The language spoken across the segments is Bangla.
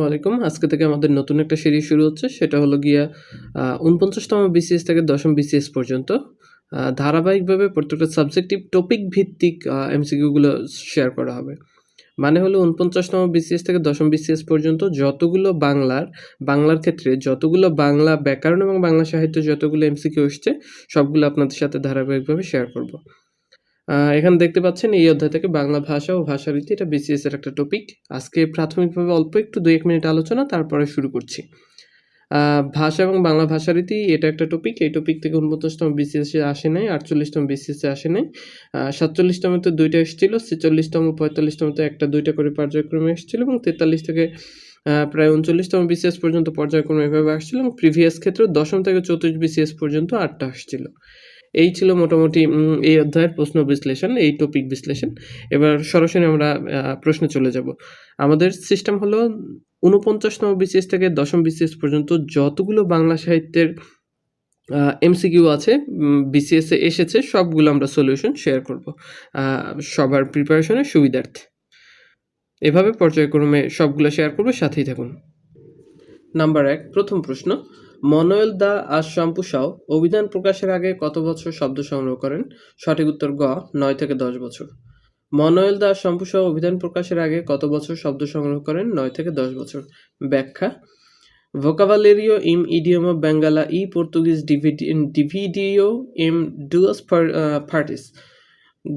ওয়ালাইকুম। আজকে থেকে আমাদের নতুন একটা সিরিজ শুরু হচ্ছে। সেটা হলো গিয়া উনপঞ্চাশতম বিসিএস থেকে দশম বিসিএস পর্যন্ত। ধারাবাহিকভাবে প্রত্যেকটা সাবজেক্টিভ টপিক ভিত্তিক এমসিকিউগুলো শেয়ার করা হবে। মানে হলো উনপঞ্চাশতম বিসিএস থেকে দশম বিসিএস পর্যন্ত যতগুলো বাংলার বাংলার ক্ষেত্রে যতগুলো বাংলা ব্যাকরণ এবং বাংলা সাহিত্য যতগুলো এমসিকিউ এসছে, সবগুলো আপনাদের সাথে ধারাবাহিকভাবে শেয়ার করব। এখানে দেখতে পাচ্ছেন এই অধ্যায় থেকে বাংলা ভাষা ও ভাষারীতি এটা বিসিএস এর একটা টপিক আজকে প্রাথমিকভাবে অল্প একটু দুই এক মিনিট আলোচনা, তারপরে শুরু করছি। ভাষা এবং বাংলা ভাষারীতি এটা একটা টপিক এই টপিক থেকে উনপঞ্চাশতম বিসিএস আসে নাই, আটচল্লিশতম বিসিএস আসে নাই। সাতচল্লিশতম তো দুইটা এসেছিল, ছেচল্লিশতম পঁয়তাল্লিশতম তো একটা, দুইটা করে পর্যায়ক্রমে এসেছিল এবং তেতাল্লিশ থেকে প্রায় উনচল্লিশতম বিসিএস পর্যন্ত পর্যায়ক্রমে এভাবে আসছিল এবং প্রিভিয়াস ক্ষেত্রে দশম থেকে চতুর্থ বিসিএস পর্যন্ত আটটা আসছিল। এই ছিল মোটামুটি এই অধ্যায়ের প্রশ্ন বিশ্লেষণ, এই টপিক বিশ্লেষণ। এবার সরাসরি আমরা প্রশ্নে চলে যাব। আমাদের সিস্টেম হলো উনপঞ্চাশতম বিসিএস থেকে দশম বিসিএস পর্যন্ত যতগুলো বাংলা সাহিত্যের এমসিকিউ আছে বিসিএস এসেছে, সবগুলো আমরা সলিউশন শেয়ার করব। সবার প্রিপারেশনের সুবিধার্থে। এভাবে পর্যায়ক্রমে সবগুলো শেয়ার করব, সাথেই থাকুন। নাম্বার এক, প্রথম প্রশ্ন। Manoel da Assumpcao. অভিধান প্রকাশের আগে কত বছর শব্দ সংগ্রহ করেন? সঠিক উত্তর গ, নয় থেকে দশ বছর। মনোয়েল দা আশাম্পু সাও অভিধান প্রকাশের আগে কত বছর শব্দ সংগ্রহ করেন? নয় থেকে দশ বছর। ব্যাখ্যা, ভোকাভালেরিও ইম ইডিওমো বেঙ্গালা ই পর্তুগিজ ডিভিডিও এম ডুয়াস ফার্টিস।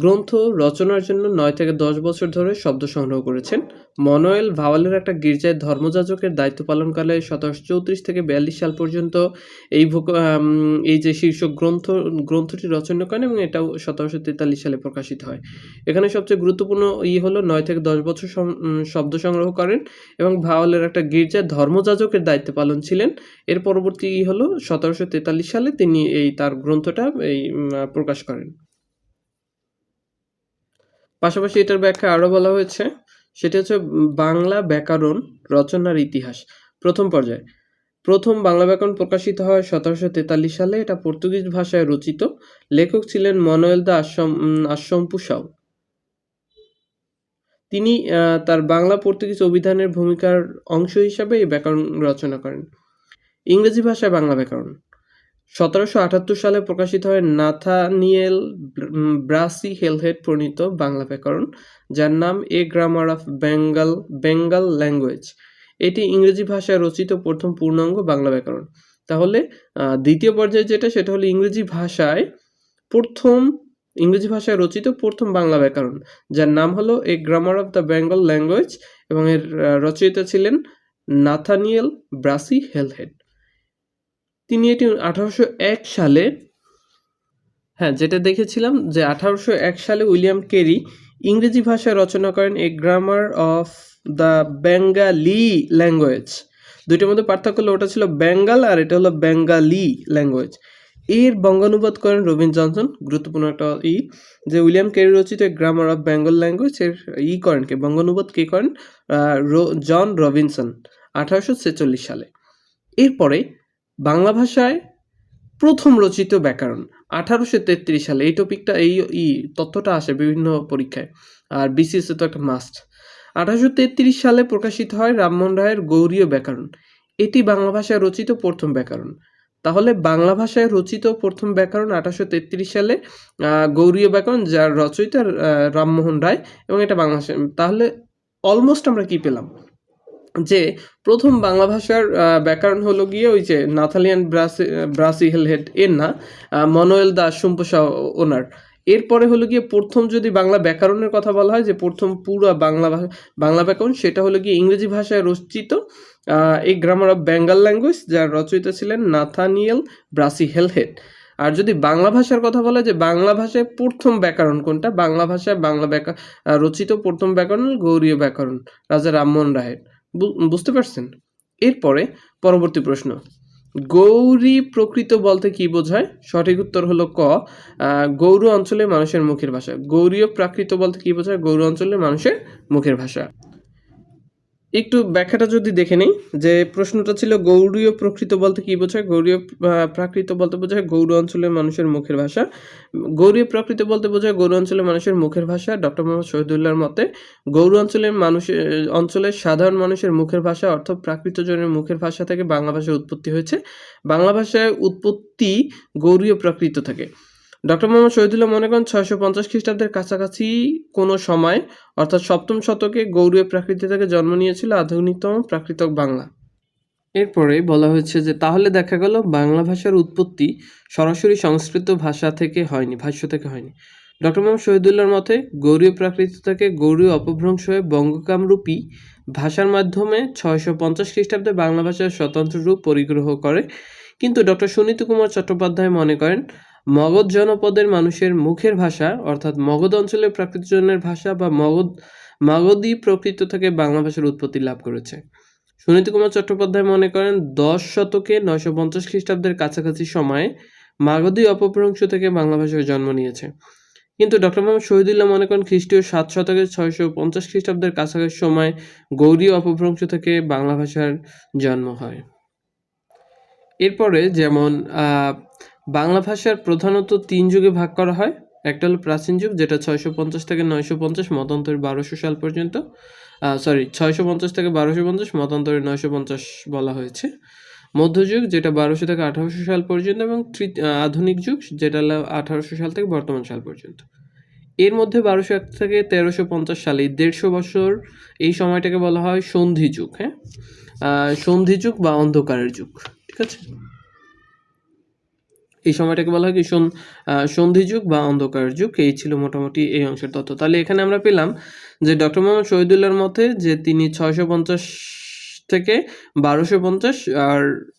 গ্রন্থ রচনার জন্য নয় থেকে দশ বছর ধরে শব্দ সংগ্রহ করেছেন। মনোয়েল ভাওয়ালের একটা গির্জায় ধর্মযাজকের দায়িত্ব পালনকালে সতেরোশো চৌত্রিশ থেকে বিয়াল্লিশ সাল পর্যন্ত এই এই যে শীর্ষক গ্রন্থ, গ্রন্থটি রচনা করেন এবং এটাও সতেরোশো তেতাল্লিশ সালে প্রকাশিত হয়। এখানে সবচেয়ে গুরুত্বপূর্ণ ই হলো নয় থেকে দশ বছর শব্দ সংগ্রহ করেন এবং ভাওয়ালের একটা গির্জায় ধর্মযাজকের দায়িত্ব পালন ছিলেন। এর পরবর্তী ই হলো সতেরোশো তেতাল্লিশ সালে তিনি এই তার গ্রন্থটা এই প্রকাশ করেন। পাশাপাশি এটার ব্যাখ্যা আরও বলা হয়েছে, সেটা হচ্ছে বাংলা ব্যাকরণ রচনার ইতিহাস। প্রথম পর্যায়ে। প্রথম বাংলা ব্যাকরণ প্রকাশিত হয় সতেরোশো তেতাল্লিশ সালে। এটা পর্তুগিজ ভাষায় রচিত। লেখক ছিলেন মনোয়েল দা আশ্রম আশ্রম্পু সাউ। তিনি তার বাংলা পর্তুগিজ অভিধানের ভূমিকার অংশ হিসাবে এই ব্যাকরণ রচনা করেন। ইংরেজি ভাষায় বাংলা ব্যাকরণ। সতেরোশো আটাত্তর সালে প্রকাশিত হয় নাথানিয়েল ব্রাসি হেলহেড প্রণীত বাংলা ব্যাকরণ, যার নাম a grammar of Bengal Bengal language এটি ইংরেজি ভাষায় রচিত প্রথম পূর্ণাঙ্গ বাংলা ব্যাকরণ। তাহলে দ্বিতীয় পর্যায়ে যেটা, সেটা হলো ইংরেজি ভাষায় প্রথম, ইংরেজি ভাষায় রচিত প্রথম বাংলা ব্যাকরণ, যার নাম হলো a grammar of the Bengal language এবং এর রচয়িতা ছিলেন নাথানিয়েল ব্রাসি হেলহেড। তিনি এটি আঠারোশো এক সালে হ্যাঁ যেটা দেখেছিলাম যে আঠারোশো এক সালে উইলিয়াম কেরি ইংরেজি ভাষায় রচনা করেন a grammar of the Bengali language. দুইটার মধ্যে পার্থক্য হলো, ওটা ছিল বেঙ্গল আর এটা হলো বেঙ্গালি ল্যাঙ্গুয়েজ। এর বঙ্গানুবাদ করেন রবিন জনসন, গুরুত্বপূর্ণ একটা ই, যে উইলিয়াম কেরি রচিত গ্রামার অফ বেঙ্গল ল্যাঙ্গুয়েজ, এর ই করেন কে, বঙ্গানুবাদ কে করেন? জন রবিনসন, আঠারোশো ছেচল্লিশ সালে। এরপরে বাংলা ভাষায় প্রথম রচিত ব্যাকরণ। আঠারোশো তেত্রিশ সালে এই টপিকটা এই, ই তথ্যটা আসে বিভিন্ন পরীক্ষায়। আর বিসিএস তো একটা মাস্ট আঠারোশো তেত্রিশ সালে প্রকাশিত হয় রামমোহন রায়ের গৌরীয় ব্যাকরণ। এটি বাংলা ভাষায় রচিত প্রথম ব্যাকরণ। তাহলে বাংলা ভাষায় রচিত প্রথম ব্যাকরণ আঠারোশো তেত্রিশ সালে গৌরীয় ব্যাকরণ যার রচয়িতা রামমোহন রায় এবং এটা বাংলা তাহলে অলমোস্ট আমরা কি পেলাম? যে প্রথম বাংলা ভাষার ব্যাকরণ হলো গিয়ে ওই যে নাথালিয়ান ব্রাসি ব্রাসি হেলহেড এর না মনোয়েল দাস সম্পসা ওনার। এরপরে হলো গিয়ে প্রথম যদি বাংলা ব্যাকরণের কথা বলা হয়, যে প্রথম পুরো বাংলা ভাষা বাংলা ব্যাকরণ, সেটা হলো গিয়ে ইংরেজি ভাষায় রচিত এই গ্রামার অফ বেঙ্গল ল্যাঙ্গুয়েজ যার রচয়িতা ছিলেন নাথানিয়েল ব্রাসি হেলহেড আর যদি বাংলা ভাষার কথা বলা যে বাংলা ভাষায় প্রথম ব্যাকরণ কোনটা? বাংলা ভাষায় বাংলা ব্যাকরণ রচিত প্রথম ব্যাকরণ গৌরীয় ব্যাকরণ, রাজা রামমোহন রায়ের। বুঝতে পারছেন? এরপরে পরবর্তী প্রশ্ন। গৌরী প্রকৃত বলতে কি বোঝায়? সঠিক উত্তর হলো ক গৌর অঞ্চলে মানুষের মুখের ভাষা। গৌরীয় প্রাকৃত বলতে কি বোঝায়? গৌর অঞ্চলে মানুষের মুখের ভাষা। একটু ব্যাখ্যাটা যদি দেখে নেই যে প্রশ্নটা ছিল গৌড়ীয় প্রকৃত বলতে কি বোঝায়? আহ, প্রাকৃত বলতে বোঝায় গৌড় অঞ্চলের মানুষের মুখের ভাষা। গৌড়ীয় প্রকৃত বলতে বোঝায় গৌড় অঞ্চলের মানুষের মুখের ভাষা ডক্টর মোহাম্মদ শহীদুল্লাহর মতে। গৌড় অঞ্চলের মানুষের অঞ্চলের সাধারণ মানুষের মুখের ভাষা অর্থ প্রাকৃত জনের মুখের ভাষা থেকে বাংলা ভাষার উৎপত্তি হয়েছে। বাংলা ভাষায় উৎপত্তি গৌড়ীয় প্রাকৃত থেকে। ডক্টর মোহাম্মদ শহীদুল্লাহ মনে করেন ছয়শো পঞ্চাশ খ্রিস্টাব্দের কাছাকাছি কোনো সময়, অর্থাৎ সপ্তম শতকে গৌড়ীয় প্রাকৃতি থেকে জন্ম নিয়েছিল আধুনিকতম প্রাকৃতক বাংলা। এরপরে বলা হয়েছে যে, তাহলে দেখা গেল বাংলা ভাষার উৎপত্তি সরাসরি সংস্কৃত ভাষা থেকে হয়নি, ভাষ্য থেকে হয়নি। ডক্টর মোহাম্মদ শহীদুল্লাহর মতে, গৌরীয় প্রাকৃত থেকে গৌরীয় অপভ্রংশ হয়ে বঙ্গকামরূপী ভাষার মাধ্যমে ছয়শো পঞ্চাশ খ্রিস্টাব্দে বাংলা ভাষার স্বতন্ত্র রূপ পরিগ্রহ করে। কিন্তু ডক্টর সুনীত কুমার চট্টোপাধ্যায় মনে করেন মগধ জনপদের মানুষের মুখের ভাষা, অর্থাৎ মগধ অঞ্চলের প্রাকৃতজনের ভাষা বা মগধ, মাগধী প্রকৃত থেকে বাংলা ভাষার উৎপত্তি লাভ করেছে। সুনীত কুমার চট্টোপাধ্যায় মনে করেন, দশ শতকে নয়শো পঞ্চাশ খ্রিস্টাব্দের কাছাকাছি সময়ে মাগধী অপভ্রংশ থেকে বাংলা ভাষার জন্ম নিয়েছে। কিন্তু ডক্টর মোহাম্মদ শহীদুল্লাহ মনে করেন, খ্রিস্টীয় সাত শতকের ছয়শো পঞ্চাশ খ্রিস্টাব্দের কাছাকাছি সময় গৌরী অপভ্রংশ থেকে বাংলা ভাষার জন্ম হয়। এরপরে যেমন বাংলা ভাষার প্রধানত তিন যুগে ভাগ করা হয়। একটা হলো প্রাচীন যুগ, যেটা ছয়শো পঞ্চাশ থেকে নয়শো পঞ্চাশ, মতান্তরে বারোশো সাল পর্যন্ত সরি ছয়শো পঞ্চাশ থেকে বারোশো পঞ্চাশ, মতান্তরে নয়শো পঞ্চাশ বলা হয়েছে। মধ্যযুগ, যেটা বারোশো থেকে আঠারোশো সাল পর্যন্ত, এবং আধুনিক যুগ, যেটা আঠারোশো সাল থেকে বর্তমান সাল পর্যন্ত। এর মধ্যে বারোশো এক থেকে তেরোশো পঞ্চাশ সালে দেড়শো বছর, এই সময়টাকে বলা হয় সন্ধি যুগ হ্যাঁ? সন্ধি যুগ বা অন্ধকারের যুগ, ঠিক আছে? এই সময়টাকে বলা হয় কি সন- সন্ধি যুগ বা অন্ধকার যুগ। এই ছিল মোটামুটি এই অংশের তথ্য। তাহলে এখানে আমরা পেলাম যে ডক্টর মোহাম্মদ শহীদুল্লাহর মতে যে তিনি ছয়শো পঞ্চাশ থেকে বারোশো পঞ্চাশ আর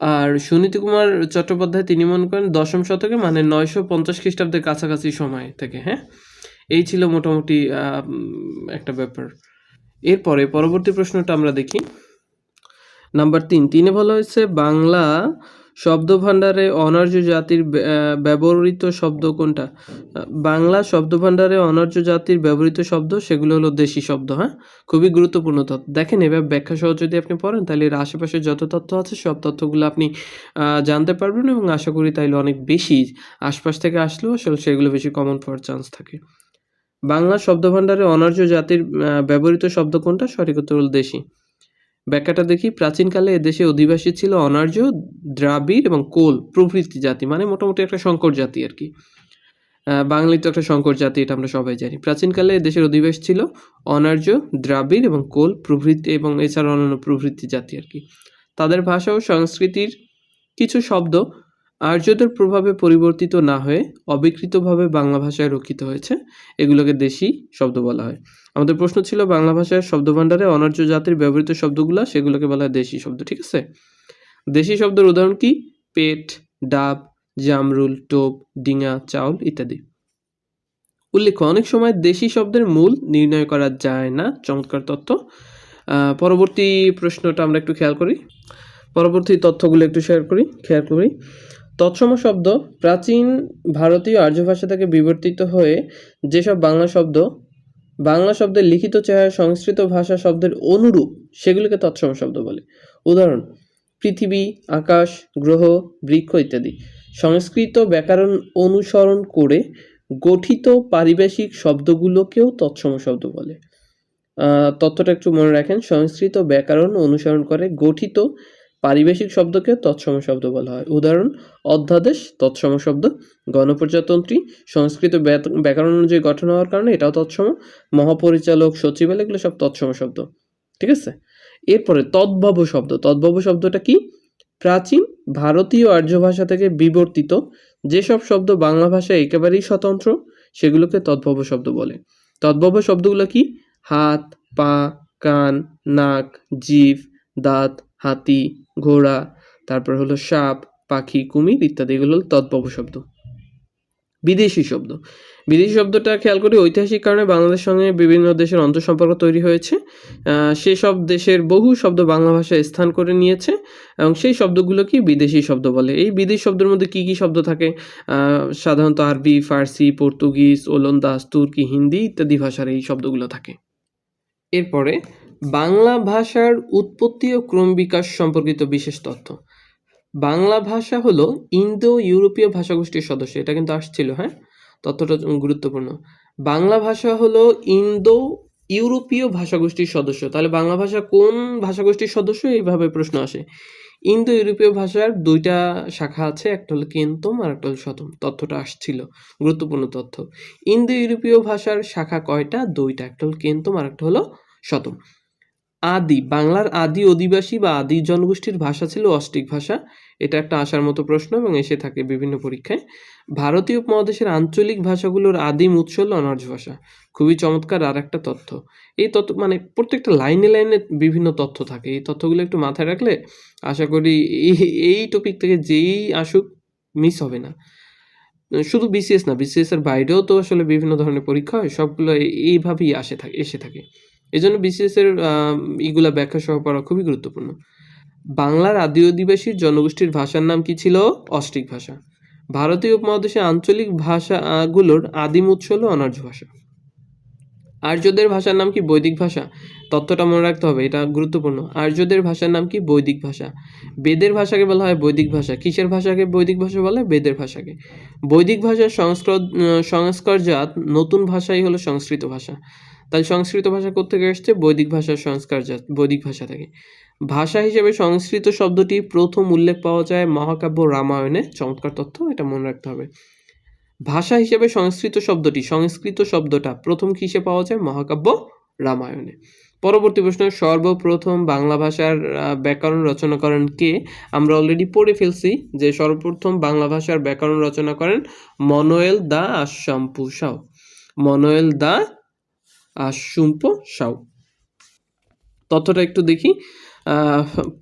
আর সুনীতি কুমার চট্টোপাধ্যায় তিনি মনে করেন দশম শতকে মানে নয়শো পঞ্চাশ খ্রিস্টাব্দের কাছাকাছি সময় থেকে হ্যাঁ? এই ছিল মোটামুটি একটা ব্যাপার। এরপরে পরবর্তী প্রশ্নটা আমরা দেখি। নাম্বার তিন, তিনে বলা হয়েছে বাংলা শব্দ ভাণ্ডারে অনার্য জাতির ব্যবহৃত শব্দ কোনটা? বাংলা শব্দ ভাণ্ডারে অনার্য জাতির ব্যবহৃত শব্দ, সেগুলো হলো দেশি শব্দ হ্যাঁ? খুবই গুরুত্বপূর্ণ তথ্য। দেখেন, এবার ব্যাখ্যা সহ যদি আপনি পড়েন, তাহলে এর আশেপাশে যত তথ্য আছে, সব তথ্যগুলো আপনি জানতে পারবেন এবং আশা করি তাইলে অনেক বেশি আশপাশ থেকে আসলেও আসলে সেগুলো বেশি কমন পাওয়ার চান্স থাকে। বাংলা শব্দ ভাণ্ডারে অনার্য জাতির ব্যবহৃত শব্দ কোনটা? সঠিক উত্তর হল দেশি। ব্যাখ্যাটা দেখি, প্রাচীনকালে এদেশে অধিবাসী ছিল অনার্য, দ্রাবিড় এবং কোল, প্রভৃতি জাতি মানে মোটামুটি একটা সংকর জাতি আর কি। বাঙালি তো একটা সংকর জাতি, এটা আমরা সবাই জানি। প্রাচীনকালে এদেশের অধিবাস ছিল অনার্য, দ্রাবিড় এবং কোল, প্রভৃতি এবং এছাড়া অন্যান্য প্রভৃতি জাতি আর কি। তাদের ভাষা ও সংস্কৃতির কিছু শব্দ আর্যদের প্রভাবে পরিবর্তিত না হয়ে অবিকৃতভাবে বাংলা ভাষায় রক্ষিত হয়েছে, এগুলোকে দেশি শব্দ বলা হয়। আমাদের প্রশ্ন ছিল বাংলা ভাষার শব্দভাণ্ডারে অনার্য জাতির ব্যবহৃত শব্দগুলো, সেগুলোকে বলা হয় দেশি শব্দ, ঠিক আছে? দেশি শব্দের উদাহরণ কি? পেট, ডাব, জামরুল, টোপ, ডিঙা, চাউল ইত্যাদি। উল্লেখ্য, অনেক সময় দেশি শব্দের মূল নির্ণয় করা যায় না, চমৎকার তথ্য পরবর্তী প্রশ্নটা আমরা একটু খেয়াল করি। পরবর্তী তথ্যগুলো একটু শেয়ার করি, খেয়াল করি। তৎসম শব্দ প্রাচীন ভারতীয় আর্য ভাষা থেকে বিবর্তিত হয়ে যেসব বাংলা শব্দ, বাংলা শব্দের লিখিত চেহারা, সংস্কৃত ভাষা শব্দের অনুরূপ, সেগুলিকে তৎসম শব্দ বলে। উদাহরণ, পৃথিবী, আকাশ, গ্রহ, বৃক্ষ ইত্যাদি। সংস্কৃত ব্যাকরণ অনুসরণ করে গঠিত পারিভাষিক শব্দগুলোকেও তৎসম শব্দ বলে। তথ্যটা একটু মনে রাখেন। সংস্কৃত ব্যাকরণ অনুসরণ করে গঠিত পারিভাষিক শব্দকে তৎসম শব্দ বলা হয়। উদাহরণ, অধ্যাদেশ, তৎসম শব্দ, গণপ্রজাতন্ত্রী, সংস্কৃত ব্যাকরণ অনুযায়ী গঠন হওয়ার কারণে এটাও তৎসম, মহাপরিচালক সচিবালয় এগুলো সব তৎসম শব্দ। ঠিক আছে? এরপরে তদ্ভব শব্দ। তদ্ভব শব্দটা কি? প্রাচীন ভারতীয় আর্য ভাষা থেকে বিবর্তিত যেসব শব্দ বাংলা ভাষায় একেবারেই স্বতন্ত্র, সেগুলোকে তদ্ভব শব্দ বলে। তদ্ভব শব্দগুলো কি? হাত, পা, কান, নাক, জিভ, দাঁত হাতি, ঘোড়া, তারপর হলো সাপ, পাখি, কুমির ইত্যাদি, এগুলো হলো তদ্ভব শব্দ। বিদেশি শব্দ। বিদেশি শব্দটা খেয়াল করি ঐতিহাসিক কারণে বাংলাদেশের সঙ্গে বিভিন্ন দেশের অন্তঃসম্পর্ক তৈরি হয়েছে। সেসব দেশের বহু শব্দ বাংলা ভাষায় স্থান করে নিয়েছে এবং সেই শব্দগুলোকে বিদেশি শব্দ বলে। এই বিদেশি শব্দের মধ্যে কি কি শব্দ থাকে? সাধারণত আরবি, ফার্সি, পর্তুগিজ, ওলন্দাজ, তুর্কি, হিন্দি ইত্যাদি ভাষার এই শব্দগুলো থাকে। এরপরে বাংলা ভাষার উৎপত্তি ও ক্রম বিকাশ সম্পর্কিত বিশেষ তথ্য। বাংলা ভাষা হলো ইন্দো ইউরোপীয় ভাষাগোষ্ঠীর সদস্য, এটা কিন্তু আসছিল হ্যাঁ? তথ্যটা গুরুত্বপূর্ণ। বাংলা ভাষা হলো ইন্দো ইউরোপীয় ভাষাগোষ্ঠীর সদস্য। তাহলে বাংলা ভাষা কোন ভাষাগোষ্ঠীর সদস্য? এইভাবে প্রশ্ন আসে। ইন্দো ইউরোপীয় ভাষার দুইটা শাখা আছে, একটা হলো কেন্তম আর একটা হলো শতম তথ্যটা আসছিল, গুরুত্বপূর্ণ তথ্য। ইন্দো ইউরোপীয় ভাষার শাখা কয়টা? দুইটা, একটা হলো কেন্তম আর একটা হলো শতম আদি, বাংলার আদি অধিবাসী বা আদি জনগোষ্ঠীর ভাষা ছিল অস্ট্রিক ভাষা। এটা একটা আসার মতো প্রশ্ন এবং এসে থাকে বিভিন্ন পরীক্ষায়। ভারতীয় উপমহাদেশের আঞ্চলিক ভাষাগুলোর আদিম উৎস হল অনার্য ভাষা। খুবই চমৎকার আর একটা তথ্য। এই তথ্য মানে প্রত্যেকটা লাইনে লাইনে বিভিন্ন তথ্য থাকে। এই তথ্যগুলো একটু মাথায় রাখলে আশা করি এই টপিক থেকে যেই আসুক মিস হবে না। শুধু বিসিএস না বিসিএস এর বাইরেও তো আসলে বিভিন্ন ধরনের পরীক্ষা হয়। সবগুলো এইভাবেই আসে থাকে, এসে থাকে। এই জন্য বিসিএস এর ইগুলা ব্যাখ্যা সহ পড়া খুবই গুরুত্বপূর্ণ। বাংলার আদি অধিবাসী জনগোষ্ঠীর ভাষার নাম কি ছিল? অস্ট্রিক ভাষা। ভারতীয় উপমহাদেশে আঞ্চলিক ভাষাগুলোর আদিম উৎস হলো অনার্য ভাষা। আর্যদের ভাষার নাম কি বৈদিক ভাষা? তথ্যটা মনে রাখতে হবে, এটা গুরুত্বপূর্ণ। আর্যদের ভাষার নাম কি বৈদিক ভাষা? বেদের ভাষাকে বলা হয় বৈদিক ভাষা। কিসের ভাষাকে বৈদিক ভাষা বলে? বেদের ভাষাকে। বৈদিক ভাষার সংস্কৃত সংস্কারজাত নতুন ভাষাই হলো সংস্কৃত ভাষা। তাহলে সংস্কৃত ভাষা কোথেকে এসছে বৈদিক ভাষার সংস্কারজাত বৈদিক ভাষা থেকে। ভাষা হিসেবে সংস্কৃত শব্দটি প্রথম উল্লেখ পাওয়া যায় মহাকাব্য রামায়ণে। চমৎকার তথ্য, এটা মনে রাখতে হবে। ভাষা হিসেবে সংস্কৃত শব্দটি, সংস্কৃত শব্দটা প্রথম কিসে পাওয়া যায়? মহাকাব্য রামায়ণে। পরবর্তী প্রশ্ন, সর্বপ্রথম বাংলা ভাষার ব্যাকরণ রচনা করেন কে? আমরা অলরেডি পড়ে ফেলছি যে সর্বপ্রথম বাংলা ভাষার ব্যাকরণ রচনা করেন মনোয়েল দা আশাম্পু সাউ। মনোয়েল দা আশুম্প সাউ। তথ্যটা একটু দেখি।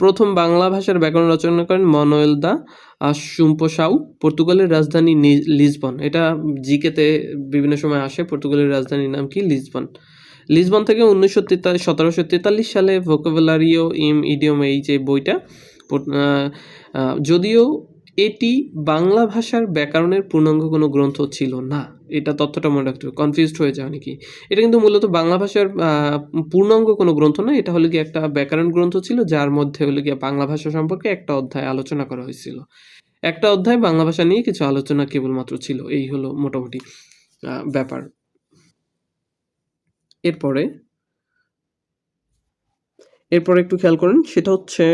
প্রথম বাংলা ভাষার ব্যাকরণ রচনা করেন মনোয়েল দা আশুম্প সাউ। পর্তুগালের রাজধানী লিসবন। এটা জিকেতে বিভিন্ন সময় আসে। পর্তুগালের রাজধানীর নাম কি? লিসবন। লিসবন থেকে উনিশশো সতেরোশো তেতাল্লিশ সালে ভোকাবুলারিও ইম ইডিয়ম এই যে বইটা যদিও এটি বাংলা ভাষার ব্যাকরণের পূর্ণাঙ্গ কোনো গ্রন্থ ছিল না। এটা তথ্যটা মনে রাখতে হবে। কনফিউজড হয়ে যায় অনেকেই এটা কিন্তু মূলত বাংলা ভাষার পূর্ণাঙ্গ কোনো গ্রন্থ না এটা হলো কি একটা ব্যাকরণ গ্রন্থ ছিল, যার মধ্যে হলো গিয়ে বাংলা ভাষা সম্পর্কে একটা অধ্যায় আলোচনা করা হয়েছিল। একটা অধ্যায় বাংলা ভাষা নিয়ে কিছু আলোচনা কেবলমাত্র ছিল। এই হলো মোটামুটি ব্যাপার। এরপরে এরপরে একটু খেয়াল করেন, সেটা হচ্ছে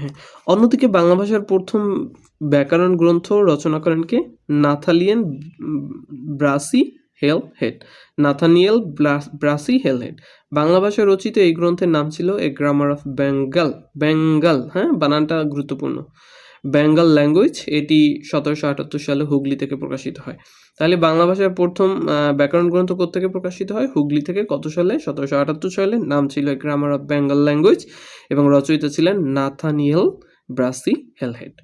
হ্যাঁ অন্যদিকে বাংলা ভাষার প্রথম ব্যাকরণ গ্রন্থ রচনা করেন কে? Nathaniel Brassey Halhed Nathaniel Brassey Halhed Bangla ভাষায় রচিত এই গ্রন্থের নাম ছিল a grammar of Bengal Bengal হ্যাঁ? বানানটা গুরুত্বপূর্ণ। বেঙ্গল ল্যাঙ্গুয়েজ এটি সতেরোশো আটাত্তর সালে হুগলি থেকে প্রকাশিত হয়। তাহলে বাংলা ভাষার প্রথম ব্যাকরণ গ্রন্থ থেকে প্রকাশিত হয়? হুগলি থেকে কত সালে? সতেরোশো আটাত্তর সালে। নাম ছিল গ্রামার অফ বেঙ্গল ল্যাঙ্গুয়েজ এবং রচয়িতা ছিলেন নাথানিয়েল ব্রাসি হেলহেড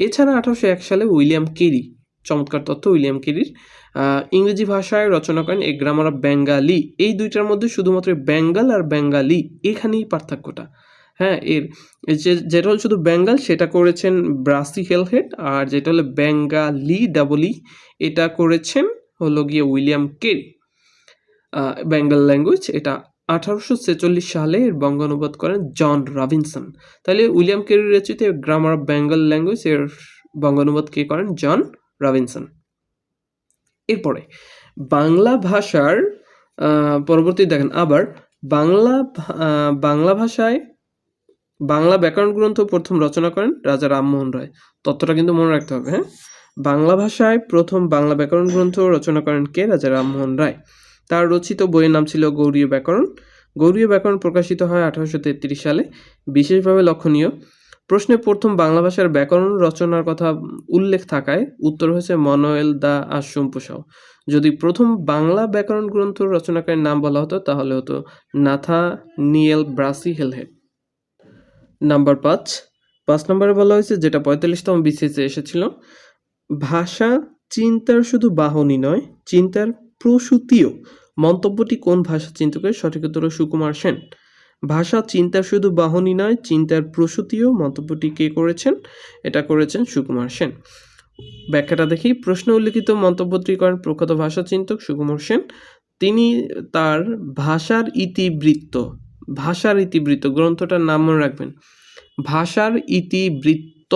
এছাড়া আঠারোশো এক সালে উইলিয়াম কেরি, চমৎকার তথ্য, উইলিয়াম কেরির ইংরেজি ভাষায় রচনা করেন এ গ্রামার অফ বেঙ্গালি এই দুইটার মধ্যে শুধুমাত্র বেঙ্গল আর বেঙ্গালি এখানেই পার্থক্যটা। হ্যাঁ এর যেটা হলো শুধু বেঙ্গল সেটা করেছেন ব্রাসি হেলহেড আর যেটা হলো বেঙ্গালি ডাবলি এটা করেছেন হলো গিয়ে উইলিয়াম কেরি। বেঙ্গল ল্যাঙ্গুয়েজ এটা আঠারোশো ছেচল্লিশ সালে এর বঙ্গানুবাদ করেন জন রবিনসন। তাহলে উইলিয়াম কেরি রচিত গ্রামার অফ বেঙ্গল ল্যাঙ্গুয়েজ এর বঙ্গানুবাদ কে করেন? John Robinson. এরপরে, বাংলা ভাষার পরবর্তী দেখেন আবার, বাংলা বাংলা ভাষায় বাংলা ব্যাকরণ গ্রন্থ প্রথম রচনা করেন রাজা রামমোহন রায়। তথ্যটা কিন্তু মনে রাখতে হবে হ্যাঁ? বাংলা ভাষায় প্রথম বাংলা ব্যাকরণ গ্রন্থ রচনা করেন কে? রাজা রামমোহন রায়। তার রচিত বইয়ের নাম ছিল গৌরীয় ব্যাকরণ। গৌরীয় ব্যাকরণ প্রকাশিত হয় আঠারোশো তেত্রিশ সালে। বিশেষভাবে লক্ষণীয়, প্রশ্নে প্রথম বাংলা ভাষার ব্যাকরণ রচনার কথা উল্লেখ থাকায় উত্তর হয়েছে মনোয়েল দা আশুম্পুসাও যদি প্রথম বাংলা ব্যাকরণ গ্রন্থ রচনাকারীর নাম বলা হতো, তাহলে হতো Nathaniel Brassey Halhed. Number পাঁচ। পাঁচ নম্বরে বলা হয়েছে, যেটা পঁয়তাল্লিশতম বিসিএসে এসেছিল, ভাষা চিন্তার শুধু বাহনই নয়, চিন্তার প্রসূতিও মন্তব্যটি কোন ভাষা চিন্তকের? সঠিক উত্তর সুকুমার সেন। ভাষা চিন্তার শুধু বাহনই নয়, চিন্তার প্রসূতিও মন্তব্যটি কে করেছেন? এটা করেছেন সুকুমার সেন। ব্যাখ্যাটা দেখি। প্রশ্ন উল্লিখিত মন্তব্যটি করেন প্রখ্যাত ভাষা চিন্তক সুকুমার সেন। তিনি তার ভাষার ইতিবৃত্ত ভাষার ইতিবৃত্ত গ্রন্থটার নাম মনে রাখবেন। ভাষার ইতিবৃত্ত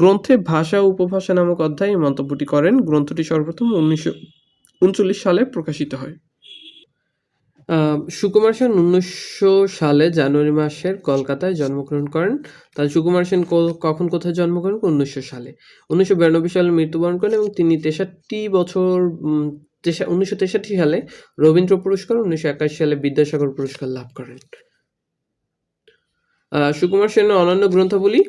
গ্রন্থে ভাষা উপভাষা নামক অধ্যায়ে মন্তব্যটি করেন। গ্রন্থটি সর্বপ্রথম উনিশশো উনচল্লিশ সালে প্রকাশিত হয়। সুকুমার সেন উনিশশো সালে জানুয়ারি মাসের কলকাতায় জন্মগ্রহণ করেন। তাহলে সুকুমার সেন কখন কোথায় জন্মগ্রহণ করেন? উনিশশো সালে। উনিশশো বিরানব্বই সালে মৃত্যুবরণ করেন এবং তিনি তেষট্টি বছর উনিশশো তেষট্টি সালে রবীন্দ্র পুরস্কার, উনিশশো একাশি সালে বিদ্যাসাগর পুরস্কার লাভ করেন। সুকুমার সেনের অন্যান্য গ্রন্থাবলী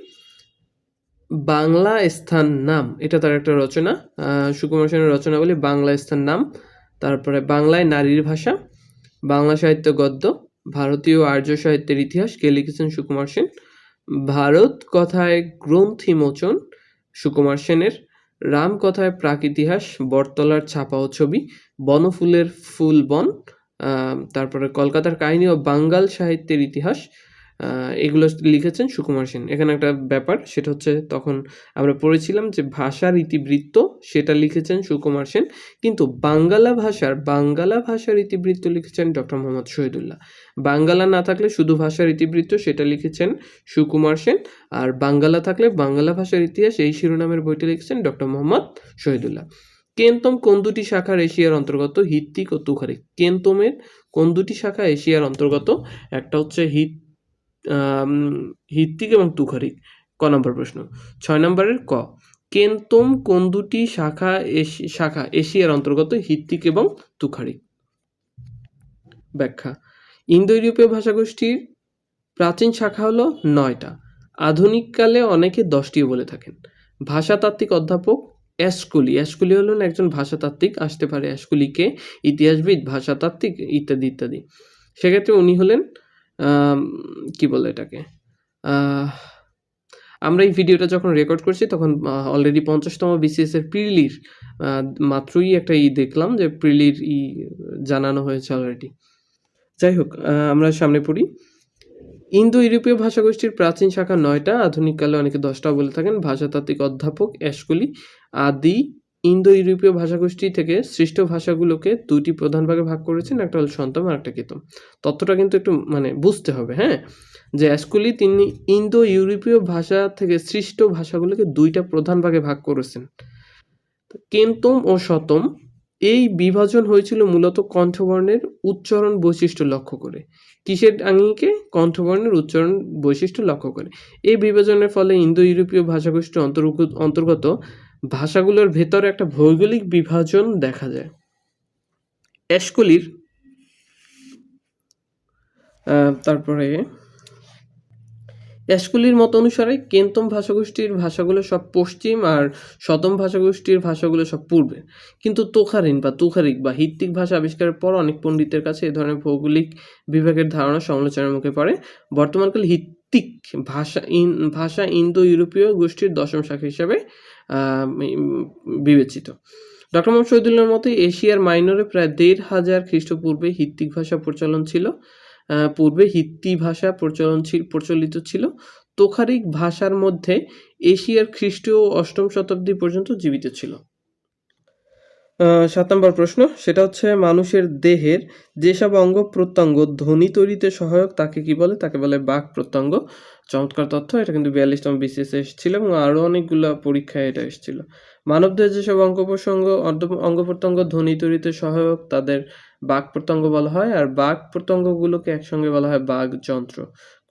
বাংলা স্থান নাম, এটা তার একটা রচনা সুকুমার সেনের রচনা বলি বাংলা স্থান নাম, তারপরে বাংলায় নারীর ভাষা, বাংলা সাহিত্য গদ্য, ভারতীয় আর্য সাহিত্যের ইতিহাস, কে লিখেছেন সুকুমার সেন, ভারত কথায় গ্রন্থি মোচন সুকুমার সেনের, রাম কথায় প্রাক ইতিহাস বটতলার ছাপা ও ছবি, বনফুলের ফুল বন তারপরে কলকাতার কাহিনী ও বাঙ্গাল সাহিত্যের ইতিহাস এগুলো লিখেছেন সুকুমার সেন। এখানে একটা ব্যাপার, সেটা হচ্ছে তখন আমরা পড়েছিলাম যে ভাষার ইতিবৃত্ত সেটা লিখেছেন সুকুমার সেন। কিন্তু বাঙ্গালা ভাষার বাঙ্গালা ভাষার ইতিবৃত্ত লিখেছেন ডক্টর মোহাম্মদ শহীদুল্লাহ। বাঙ্গালা না থাকলে শুধু ভাষার ইতিবৃত্ত সেটা লিখেছেন সুকুমার সেন। আর বাঙ্গালা থাকলে বাংলা ভাষার ইতিহাস, এই শিরোনামের বইটি লিখেছেন ডক্টর মোহাম্মদ শহীদুল্লাহ। কেন্তম কোন দুটি শাখার এশিয়ার অন্তর্গত? হিত্তিক ও তুখারিক কেন্তমের কোন দুটি শাখা এশিয়ার অন্তর্গত? একটা হচ্ছে হিত হিত্তিক এবং তুখারিক। ক নম্বর প্রশ্ন। ছয় নম্বরের ক। কেন্তম কোন দুটি শাখা শাখা এশিয়ার অন্তর্গত হিত্তিক এবং তুখারিক? ব্যাখ্যা। ইন্দো ইউরোপীয় ভাষাগোষ্ঠীর প্রাচীন শাখা হলো নয়টা। আধুনিককালে অনেকে দশটিও বলে থাকেন। ভাষাতাত্ত্বিক অধ্যাপক অ্যাসকুলি অ্যাসকুলি হলেন একজন ভাষাতাত্ত্বিক, আসতে পারে অ্যাসকুলিকে ইতিহাসবিদ, ভাষাতাত্ত্বিক ইত্যাদি ইত্যাদি। সেক্ষেত্রে উনি হলেন কি বলে এটাকে? আমরা এই ভিডিওটা যখন রেকর্ড করছি, তখন অলরেডি পঞ্চাশতম বিসিএস এর প্রিলির মাত্রই একটা ই দেখলাম যে প্রিলির ই জানানো হয়েছে অলরেডি যাই হোক আমরা সামনে পড়ি। ইন্দো ইউরোপীয় ভাষাগোষ্ঠীর প্রাচীন শাখা নয়টা আধুনিককালে অনেকে দশটা বলে থাকেন, ভাষাতাত্ত্বিক অধ্যাপক অ্যাশকুলি আদি ইন্দো ইউরোপীয় ভাষাগোষ্ঠী থেকে সৃষ্ট ভাষাগুলোকে দুটি প্রধান ভাগে ভাগ করেছেন, একটা হল সন্তম আর একটা কেতম তথ্যটা কিন্তু একটু মানে বুঝতে হবে হ্যাঁ? যে অ্যাশকুলি তিনি ইন্দো ইউরোপীয় ভাষা থেকে সৃষ্ট ভাষাগুলোকে দুইটা প্রধান ভাগে ভাগ করেছেন। কেন্তম ও শতম, এই বিভাজন হয়েছিল মূলত কণ্ঠবর্ণের উচ্চারণ বৈশিষ্ট্য লক্ষ্য করে। কিসের আঙ্গিকে? কণ্ঠবর্ণের উচ্চারণ বৈশিষ্ট্য লক্ষ্য করে। এই বিভাজনের ফলে ইন্দো ইউরোপীয় অন্তর্গত অন্তর্গত ভাষাগুলোর ভেতরে একটা ভৌগোলিক বিভাজন দেখা যায়। অ্যাশকলির তারপরে অ্যাশকুলির মত অনুসারে কেন্তম ভাষাগোষ্ঠীর ভাষাগুলো সব পশ্চিম আর শতম ভাষাগোষ্ঠীর ভাষাগুলো সব পূর্বে। কিন্তু তোখারিন বা তুখারিক বা হিত্তিক ভাষা আবিষ্কারের পর অনেক পণ্ডিতের কাছে এ ধরনের ভৌগোলিক বিভাগের ধারণা সমালোচনার মুখে পড়ে। বর্তমানকালে হিত্তিক ভাষা ইন, ভাষা ইন্দো ইউরোপীয় গোষ্ঠীর দশম শাখা হিসাবে বিবেচিত। ডক্টর মোহাম্মদ শহীদুল্লাহর মতে এশিয়ার মাইনরে প্রায় দেড় হাজার খ্রিস্টপূর্বে হিত্তিক ভাষা প্রচলন ছিল পূর্বে হিত্তি ভাষা প্রচলন প্রচলিত ছিল। তোখারিক ভাষার মধ্যে এশিয়ার খ্রিস্টীয় অষ্টম শতাব্দী পর্যন্ত জীবিত ছিল। সাত নম্বর প্রশ্ন, সেটা হচ্ছে মানুষের দেহের যেসব অঙ্গ প্রত্যঙ্গ ধ্বনি তৈরিতে সহায়ক, তাকে কি বলে? তাকে বলে বাক প্রত্যঙ্গ। চমৎকার তথ্য, এটা কিন্তু বিয়াল্লিশতম বিসিএস এসেছিল এবং আরও অনেকগুলো পরীক্ষায় এটা এসেছিল। মানবদেহের যেসব অঙ্গ প্রসঙ্গ অঙ্গ প্রত্যঙ্গ ধ্বনি তৈরিতে সহায়ক, তাদের বাক প্রত্যঙ্গ বলা হয়, আর বাক প্রত্যঙ্গগুলোকে একসঙ্গে বলা হয় বাঘ যন্ত্র।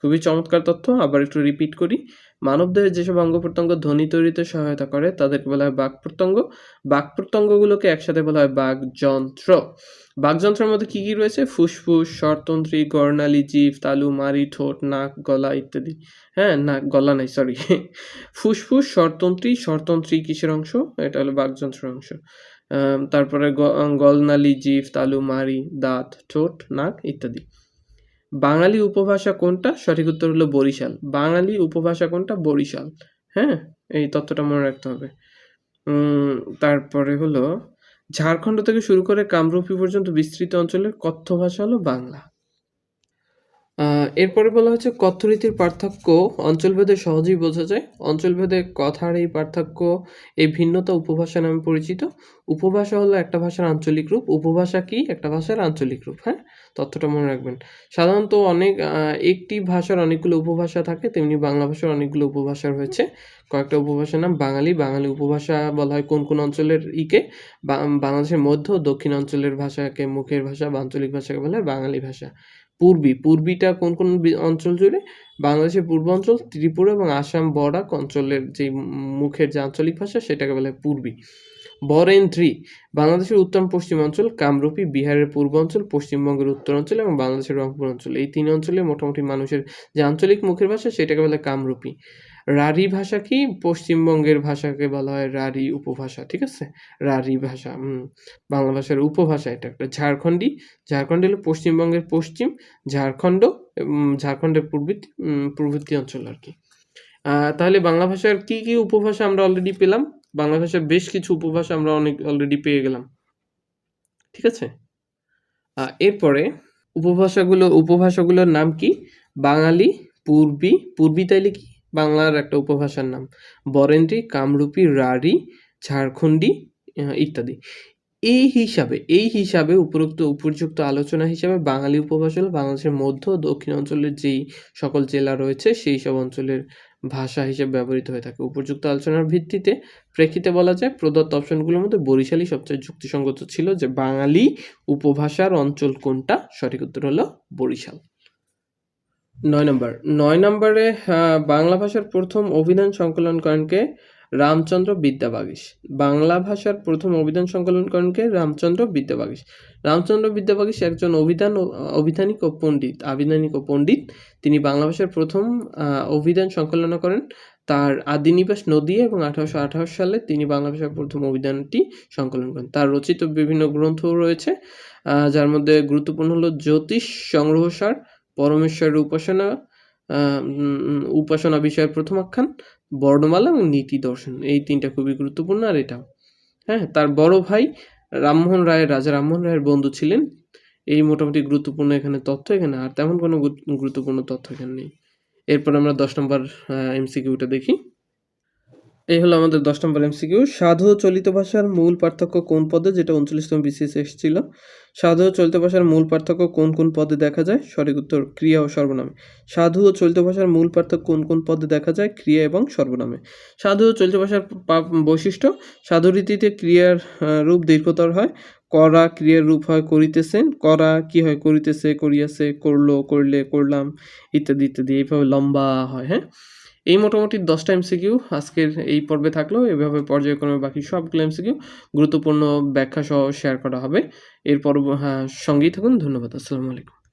খুবই চমৎকার তথ্য, আবার একটু রিপিট করি। মানবদেহের যেসব অঙ্গ প্রত্যঙ্গ ধ্বনি তৈরিতে সহায়তা করে, তাদেরকে বলা হয় বাক প্রত্যঙ্গ। বাক প্রত্যঙ্গগুলোকে একসাথে বলা হয় বাক যন্ত্র। বাকযন্ত্রের মধ্যে কি কি রয়েছে? ফুসফুস, স্বরতন্ত্রী গর্ণালী জিভ তালু মারি ঠোঁট, নাক, গলা ইত্যাদি। হ্যাঁ নাক গলা নাই সরি ফুসফুস, স্বরতন্ত্রী স্বরতন্ত্রী কিসের অংশ? এটা হলো বাঘ বাকযন্ত্রের অংশ। তারপরে গলনালী জিভ তালু মারি দাঁত, ঠোঁট, নাক ইত্যাদি। বাঙালি উপভাষা কোনটা? সঠিক উত্তর হলো বরিশাল। বাঙালি উপভাষা কোনটা? বরিশাল। হ্যাঁ এই তথ্যটা মনে রাখতে হবে। তারপরে হলো, ঝাড়খণ্ড থেকে শুরু করে কামরূপী পর্যন্ত বিস্তৃত অঞ্চলের কথ্য ভাষা হলো বাংলা। এরপরে বলা হচ্ছে কথ্যরীতির পার্থক্য অঞ্চলভেদে সহজেই বোঝা যায়। অঞ্চলভেদে কথার এই পার্থক্য, এই ভিন্নতা উপভাষা নামে পরিচিত। উপভাষা হলো একটা ভাষার আঞ্চলিক রূপ, উপভাষা কি? একটা ভাষার আঞ্চলিক রূপ হ্যাঁ? তথ্যটা মনে রাখবেন। সাধারণত অনেক একটি ভাষার অনেকগুলো উপভাষা থাকে, তেমনি বাংলা ভাষার অনেকগুলো উপভাষা রয়েছে। কয়েকটা উপভাষার নাম বাঙালি। বাঙালি উপভাষা বলা হয় কোন কোন অঞ্চলের ইকে? বাংলাদেশের মধ্য দক্ষিণ অঞ্চলের ভাষাকে মুখের ভাষা বা আঞ্চলিক ভাষাকে বলা হয় বাঙালি ভাষা। পূর্বী, পূর্বীটা কোন কোন অঞ্চল জুড়ে? বাংলাদেশের পূর্বাঞ্চল ত্রিপুরা এবং আসাম বরাক অঞ্চলের যে মুখের যে আঞ্চলিক ভাষা, সেটাকে বলে পূর্বী। বরেন্দ্রী বাংলাদেশের উত্তর পশ্চিম অঞ্চল কামরূপী বিহারের পূর্বাঞ্চল পশ্চিমবঙ্গের উত্তরাঞ্চল এবং বাংলাদেশের রংপুর অঞ্চল। এই তিন অঞ্চলে মোটামুটি মানুষের যে আঞ্চলিক মুখের ভাষা সেটাকে বলে কামরূপী। রাঢ়ী ভাষা কি? পশ্চিমবঙ্গের ভাষাকে বলা হয় রাঢ়ী উপভাষা ঠিক আছে? রাঢ়ী ভাষা বাংলা ভাষার উপভাষা এটা একটা। ঝাড়খণ্ডী ঝাড়খণ্ড হলো পশ্চিমবঙ্গের পশ্চিম ঝাড়খণ্ড ঝাড়খণ্ডের পূর্বী উম, পূর্ববর্তী অঞ্চল আর কি। তাহলে বাংলা ভাষার কি কি উপভাষা আমরা অলরেডি পেলাম? বাংলা ভাষার বেশ কিছু উপভাষা আমরা অনেক অলরেডি পেয়ে গেলাম। ঠিক আছে? এরপরে উপভাষাগুলো, উপভাষাগুলোর নাম কি? বাঙালি, পূর্বী পূর্বী তাইলে কি? বাংলার একটা উপভাষার নাম। বরেন্দ্রী, কামরূপী, রাঢ়ী, ঝাড়খণ্ডী ইত্যাদি। এই হিসাবে এই হিসাবে উপরোক্ত, উপযুক্ত আলোচনা হিসাবে বাঙালি উপভাষা হলো বাংলাদেশের মধ্য দক্ষিণ অঞ্চলের যেই সকল জেলা রয়েছে, সেই সব অঞ্চলের ভাষা হিসেবে ব্যবহৃত হয়ে থাকে। উপযুক্ত আলোচনার ভিত্তিতে প্রেক্ষিতে বলা যায়, প্রদত্ত অপশনগুলোর মধ্যে বরিশালই সবচেয়ে যুক্তিসঙ্গত ছিল যে বাঙালি উপভাষার অঞ্চল কোনটা? সঠিক উত্তর হলো বরিশাল। নয় নম্বর। নয় নম্বরে বাংলা ভাষার প্রথম অভিধান সংকলন করেন কে রামচন্দ্র বিদ্যাবাগীশ বাংলা ভাষার প্রথম অভিধান সংকলন করেন কে? রামচন্দ্র বিদ্যাবাগীশ রামচন্দ্র বিদ্যাবাগীশ একজন অভিধান অভিধানিক ও পণ্ডিত, আবিধানিক ও পণ্ডিত। তিনি বাংলা ভাষার প্রথম অভিধান সংকলন করেন তার আদিনিবাস নদী এবং আঠারোশো আঠারো সালে তিনি বাংলা ভাষার প্রথম অভিধানটি সংকলন করেন। তার রচিত বিভিন্ন গ্রন্থ রয়েছে যার মধ্যে গুরুত্বপূর্ণ হলো জ্যোতিষ, সংগ্রহসার, পরমেশ্বরের উপাসনা উপাসনা বিষয়ের প্রথম আখ্যান বর্ণমালা এবং নীতি দর্শন, এই তিনটা খুবই গুরুত্বপূর্ণ। আর এটাও হ্যাঁ তার বড় ভাই রামমোহন রায়ের, রাজা রামমোহন রায়ের বন্ধু ছিলেন। এই মোটামুটি গুরুত্বপূর্ণ এখানে তথ্য এখানে, আর তেমন কোনো গুরুত্বপূর্ণ তথ্য এখানে নেই। এরপর আমরা দশ নম্বর এমসিকিউটা দেখি। এই হলো আমাদের দশ নম্বর এমসিকিউ সাধু চলিত ভাষার মূল পার্থক্য কোন পদে? যেটা উনচল্লিশতম বিসিএস এসেছিল। সাধু ও চলিত ভাষার মূল পার্থক্য কোন কোন পদে দেখা যায়? সঠিক উত্তর, ক্রিয়া ও সর্বনামে। সাধু ও চলিত ভাষার মূল পার্থক্য কোন কোন পদে দেখা যায়? ক্রিয়া এবং সর্বনামে। সাধু ও চলিত ভাষার বৈশিষ্ট্য, সাধু রীতিতে ক্রিয়ার রূপ দীর্ঘতর হয়। করা ক্রিয়ার রূপ হয় করিতেছেন। করা কি হয়? করিতেছে, করিয়াছে, করল, করলে, করলাম, ইত্যাদি ইত্যাদি। এইভাবে লম্বা হয় হ্যাঁ? এই মোটামুটি দশটা এমসিকিউ আজকের এই পর্বে থাকল। এভাবে পর্যায়ক্রমে বাকি সবগুলো এমসিকিউ গুরুত্বপূর্ণ ব্যাখ্যা সহ শেয়ার করা হবে। এরপর হ্যাঁ সঙ্গেই থাকুন। ধন্যবাদ। আসসালামু আলাইকুম।